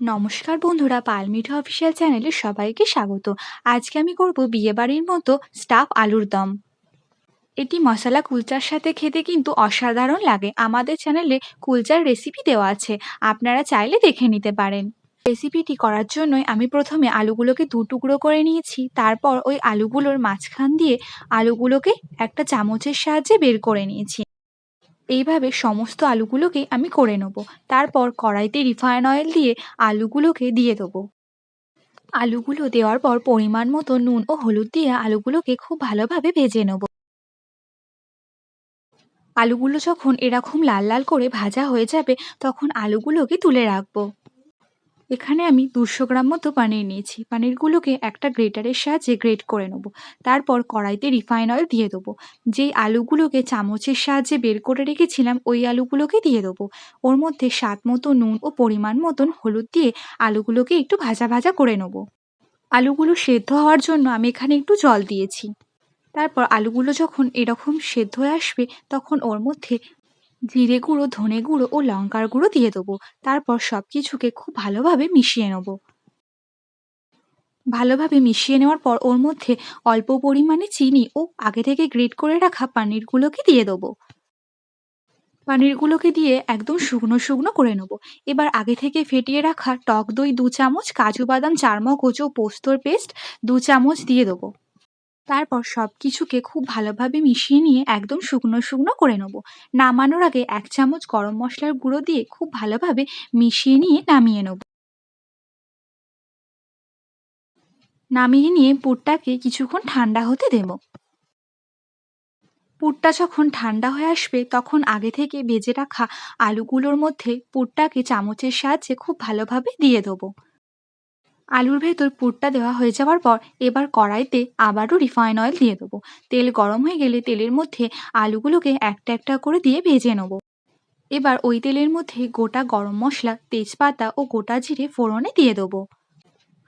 নমস্কার বন্ধুরা পালমিঠা অফিসিয়াল চ্যানেলে সবাইকে স্বাগত। আজকে আমি করব বিয়েবাড়ির মতো স্টাফ আলুর দম। এটি মশলা কুলচার সাথে খেতে কিন্তু অসাধারণ লাগে। আমাদের চ্যানেলে কুলচার রেসিপি দেওয়া আছে। আপনারা চাইলে দেখে নিতে পারেন। রেসিপিটি করার জন্যই আমি প্রথমে আলুগুলোকে দু টুকরো করে নিয়েছি। তারপর ওই আলুগুলোর মাঝখান দিয়ে আলুগুলোকে একটা চামচের সাহায্যে বের করে নিয়েছি। এইভাবে সমস্ত আলুগুলোকে আমি করে নেব। তারপর কড়াইতে রিফাইন অয়েল দিয়ে আলুগুলোকে দিয়ে দেবো। আলুগুলো দেওয়ার পর পরিমাণ মতো নুন ও হলুদ দিয়ে আলুগুলোকে খুব ভালোভাবে ভেজে নেব। আলুগুলো যখন এরকম লাল লাল করে ভাজা হয়ে যাবে, তখন আলুগুলোকে তুলে রাখব। এখানে আমি দুশো গ্রাম মতো পানির নিয়েছি। পানিরগুলোকে একটা গ্রেটারের সাহায্যে গ্রেট করে নেব। তারপর কড়াইতে রিফাইন অয়েল দিয়ে দেবো। যেই আলুগুলোকে চামচের সাহায্যে বের করে রেখেছিলাম, ওই আলুগুলোকে দিয়ে দেবো। ওর মধ্যে স্বাদ মতো নুন ও পরিমাণ মতন হলুদ দিয়ে আলুগুলোকে একটু ভাজা ভাজা করে নেব। আলুগুলো সেদ্ধ হওয়ার জন্য আমি এখানে একটু জল দিয়েছি। তারপর আলুগুলো যখন এরকম সেদ্ধ হয়ে আসবে, তখন ওর মধ্যে জিরে গুঁড়ো, ধনে গুঁড়ো ও লঙ্কার গুঁড়ো দিয়ে দেবো। তারপর সব কিছুকে খুব ভালোভাবে মিশিয়ে নেব। ভালোভাবে মিশিয়ে নেওয়ার পর ওর মধ্যে অল্প পরিমাণে চিনি ও আগে থেকে গ্রেট করে রাখা পানিরগুলোকে দিয়ে দেবো। পানিরগুলোকে দিয়ে একদম শুকনো শুকনো করে নেব। এবার আগে থেকে ফেটিয়ে রাখা টক দই দু চামচ, কাজু বাদাম, চারমগজ ও পোস্তর পেস্ট দু চামচ দিয়ে দেবো। তারপর সব কিছুকে খুব ভালোভাবে মিশিয়ে নিয়ে একদম শুকনো শুকনো করে নেব। নামানোর আগে এক চামচ গরম মশলার গুঁড়ো দিয়ে খুব ভালোভাবে মিশিয়ে নিয়ে নামিয়ে নেব। নামিয়ে নিয়ে পুরটাকে কিছুক্ষণ ঠান্ডা হতে দেব। পুরটা যখন ঠান্ডা হয়ে আসবে, তখন আগে থেকে ভেজে রাখা আলুগুলোর মধ্যে পুরটাকে চামচের সাহায্যে খুব ভালোভাবে দিয়ে দেবো। আলুর ভেতর পুরটা দেওয়া হয়ে যাওয়ার পর এবার কড়াইতে আবারও রিফাইন অয়েল দিয়ে দেবো। তেল গরম হয়ে গেলে তেলের মধ্যে আলুগুলোকে একটা একটা করে দিয়ে ভেজে নেব। এবার ওই তেলের মধ্যে গোটা গরম মশলা, তেজপাতা ও গোটা জিরে ফোড়নে দিয়ে দেবো।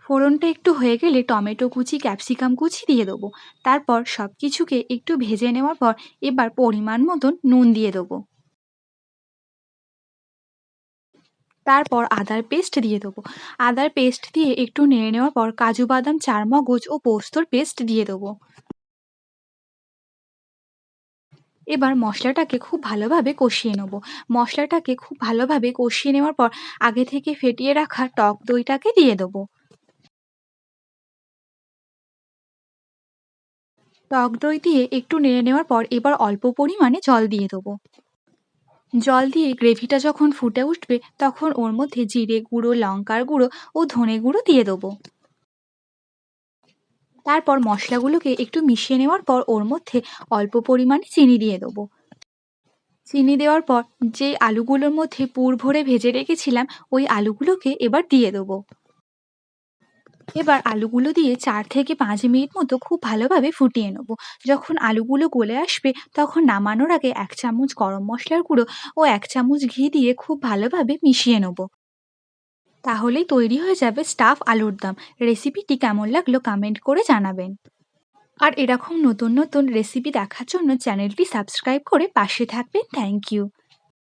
ফোড়নটা একটু হয়ে গেলে টমেটো কুচি, ক্যাপসিকাম কুচি দিয়ে দেবো। তারপর সব কিছুকে একটু ভেজে নেওয়ার পর এবার পরিমাণ মতন নুন দিয়ে দেবো। তারপর আদার পেস্ট দিয়ে দেবো। আদার পেস্ট দিয়ে একটু নেড়ে নেওয়ার পর কাজু বাদাম, চারমগজ ও পোস্তর পেস্ট দিয়ে দেবো। এবার মশলাটাকে খুব ভালোভাবে কষিয়ে নেব। মশলাটাকে খুব ভালোভাবে কষিয়ে নেওয়ার পর আগে থেকে ফেটিয়ে রাখা টক দইটাকে দিয়ে দেবো। টক দই দিয়ে একটু নেড়ে নেওয়ার পর এবার অল্প পরিমাণে জল দিয়ে দেবো। জল দিয়ে গ্রেভিটা যখন ফুটে উঠবে, তখন ওর মধ্যে জিরে গুঁড়ো, লঙ্কার গুঁড়ো ও ধনে গুঁড়ো দিয়ে দেবো। তারপর মশলাগুলোকে একটু মিশিয়ে নেওয়ার পর ওর মধ্যে অল্প পরিমাণে চিনি দিয়ে দেবো। চিনি দেওয়ার পর যে আলুগুলোর মধ্যে পুর ভরে ভেজে রেখেছিলাম, ওই আলুগুলোকে এবার দিয়ে দেবো। এবার আলুগুলো দিয়ে চার থেকে পাঁচ মিনিট মতো খুব ভালোভাবে ফুটিয়ে নেব। যখন আলুগুলো গলে আসবে, তখন নামানোর আগে এক চামচ গরম মশলার গুঁড়ো ও এক চামচ ঘি দিয়ে খুব ভালোভাবে মিশিয়ে নেব। তাহলেই তৈরি হয়ে যাবে স্টাফ আলুর দম। রেসিপিটি কেমন লাগল কমেন্ট করে জানাবেন। আর এরকম নতুন নতুন রেসিপি দেখার জন্য চ্যানেলটি সাবস্ক্রাইব করে পাশে থাকবেন। Thank you.